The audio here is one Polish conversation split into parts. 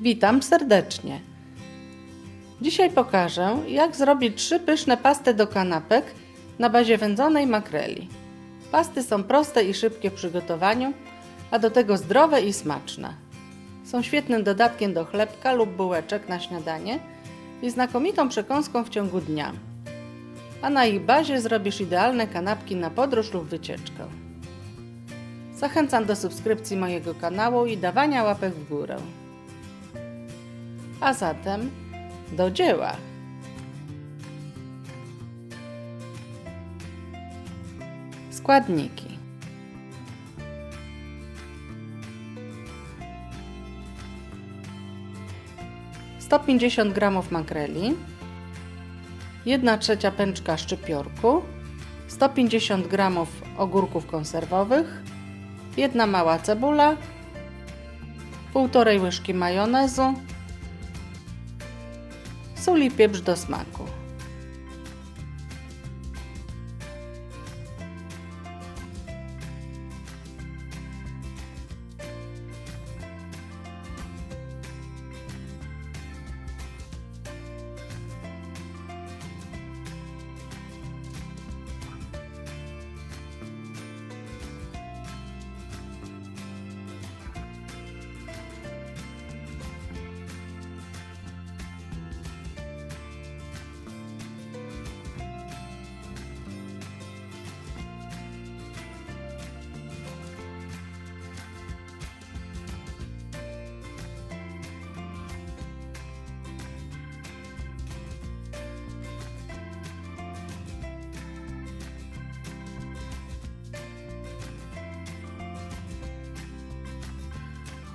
Witam serdecznie. Dzisiaj pokażę, jak zrobić trzy pyszne pasty do kanapek na bazie wędzonej makreli. Pasty są proste i szybkie w przygotowaniu, a do tego zdrowe i smaczne. Są świetnym dodatkiem do chlebka lub bułeczek na śniadanie i znakomitą przekąską w ciągu dnia. A na ich bazie zrobisz idealne kanapki na podróż lub wycieczkę. Zachęcam do subskrypcji mojego kanału i dawania łapek w górę. A zatem do dzieła! Składniki. Sto pięćdziesiąt gramów makreli, 1 trzecia pęczka szczypiorku, 150 gramów ogórków konserwowych, jedna mała cebula, półtorej łyżki majonezu, sól i pieprz do smaku.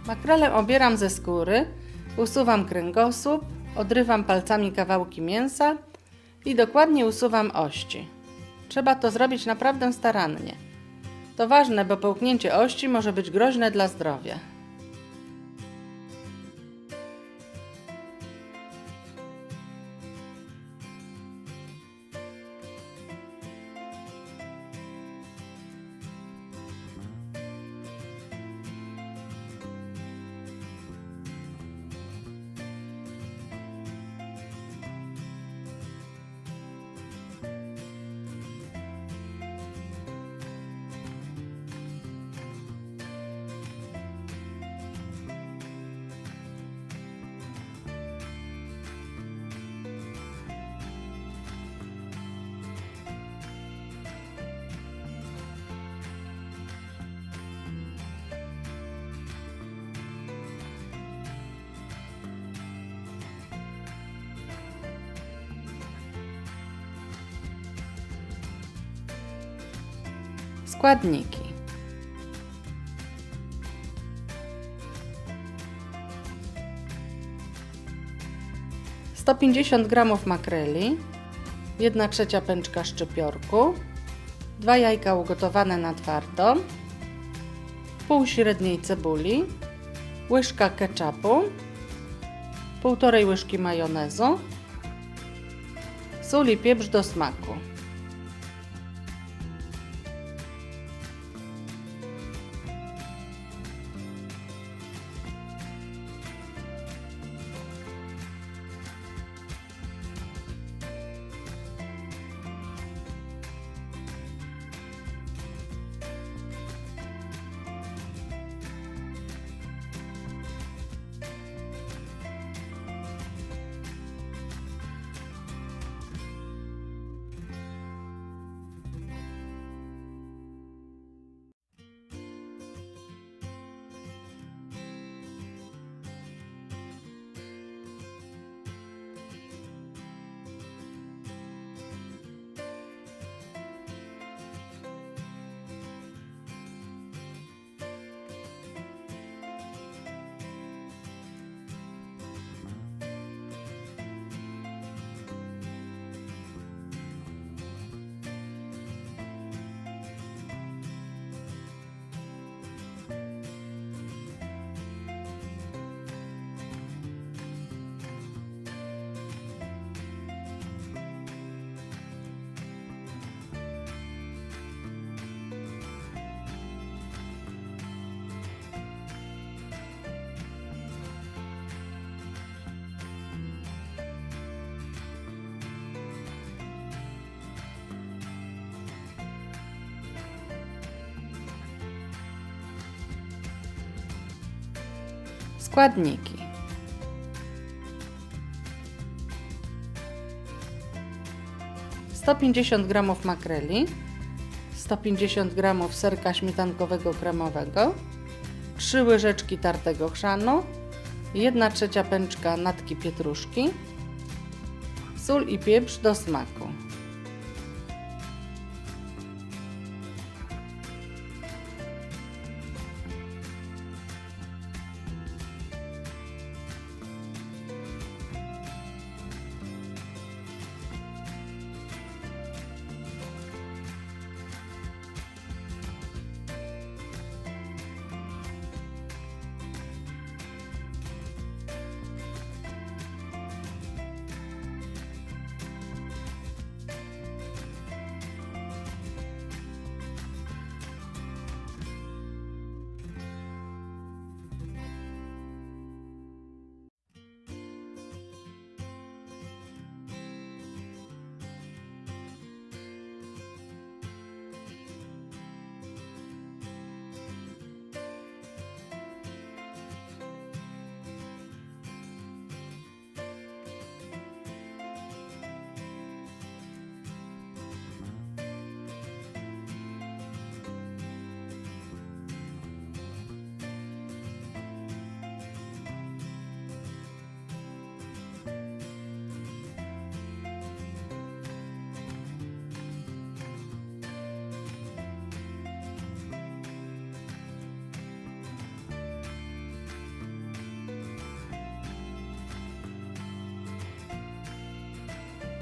Makrelę obieram ze skóry, usuwam kręgosłup, odrywam palcami kawałki mięsa i dokładnie usuwam ości. Trzeba to zrobić naprawdę starannie. To ważne, bo połknięcie ości może być groźne dla zdrowia. Składniki. Sto pięćdziesiąt gramów makreli, 1 trzecia pęczka szczypiorku, dwa jajka ugotowane na twardo, pół średniej cebuli, łyżka ketchupu, półtorej łyżki majonezu, sól i pieprz do smaku. Składniki. Sto pięćdziesiąt gramów makreli, 150 g serka śmietankowego kremowego, 3 łyżeczki tartego chrzanu, 1 trzecia pęczka natki pietruszki, sól i pieprz do smaku.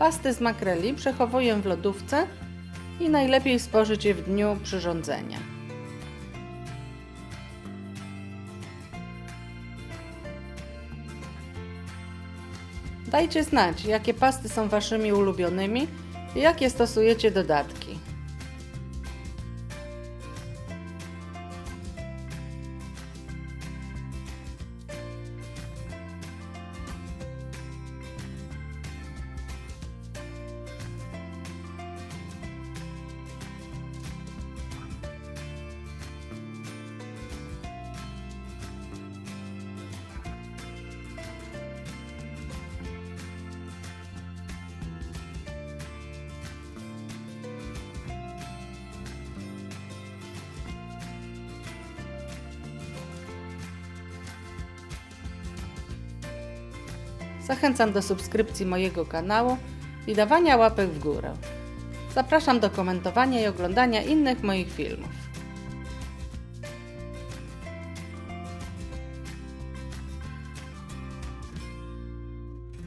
Pasty z makreli przechowuję w lodówce i najlepiej spożyć je w dniu przyrządzenia. Dajcie znać, jakie pasty są Waszymi ulubionymi i jakie stosujecie dodatki. Zachęcam do subskrypcji mojego kanału i dawania łapek w górę. Zapraszam do komentowania i oglądania innych moich filmów.